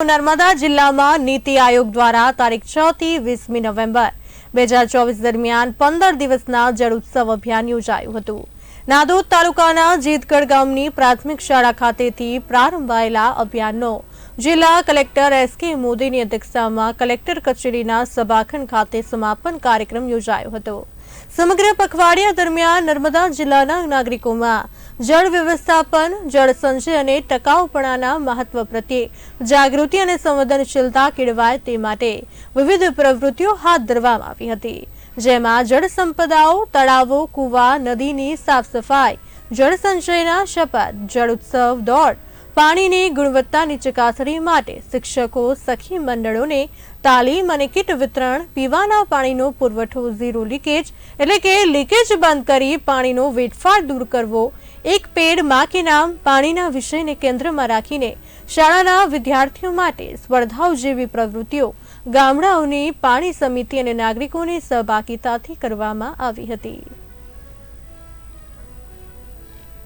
નર્મદા જિલ્લામાં નીતિ આયોગ દ્વારા તારીખ છ થી વીસમી નવેમ્બર બે હજાર ચોવીસ દરમિયાન પંદર દિવસના જળ ઉત્સવ અભિયાન યોજાયું હતું. નાદોદ તાલુકાના જીતગઢ ગામની પ્રાથમિક શાળા ખાતેથી પ્રારંભાયેલા અભિયાનનો જિલ્લા કલેક્ટર એસ કે મોદીની અધ્યક્ષતામાં કલેક્ટર કચેરીના સભાખંડ ખાતે સમાપન કાર્યક્રમ યોજાયો હતો. સમગ્ર પખવાડિયા દરમિયાન નર્મદા જિલ્લાના નાગરિકોમાં જળ વ્યવસ્થાપન, જળ સંચય અને ટકાઉપણાના મહત્વ પ્રત્યે જાગૃતિ અને સંવેદનશીલતા કેળવાય તે માટે વિવિધ પ્રવૃત્તિઓ હાથ ધરવામાં આવી હતી. જેમાં જળ સંપદાઓ, તળાવો, કૂવા, નદીની સાફ સફાઈ જળ સંચયના શપથ, જળ ઉત્સવ, દોડ પાણીની ગુણવત્તાની ચકાસણી માટે શિક્ષકો, સખી મંડળોને તાલીમ અને કીટ વિતરણ, પીવાના પાણીનો પુરવઠો, ઝીરો લીકેજ એટલે કે લીકેજ બંધ કરી પાણીનો વેડફાટ દૂર કરવો, એક પેડમાં કે નામ પાણીના વિષયને કેન્દ્રમાં રાખીને શાળાના વિદ્યાર્થીઓ માટે સ્પર્ધાઓ જેવી પ્રવૃત્તિઓ ગામડાઓની પાણી સમિતિ અને નાગરિકોની સહભાગીતાથી કરવામાં આવી હતી.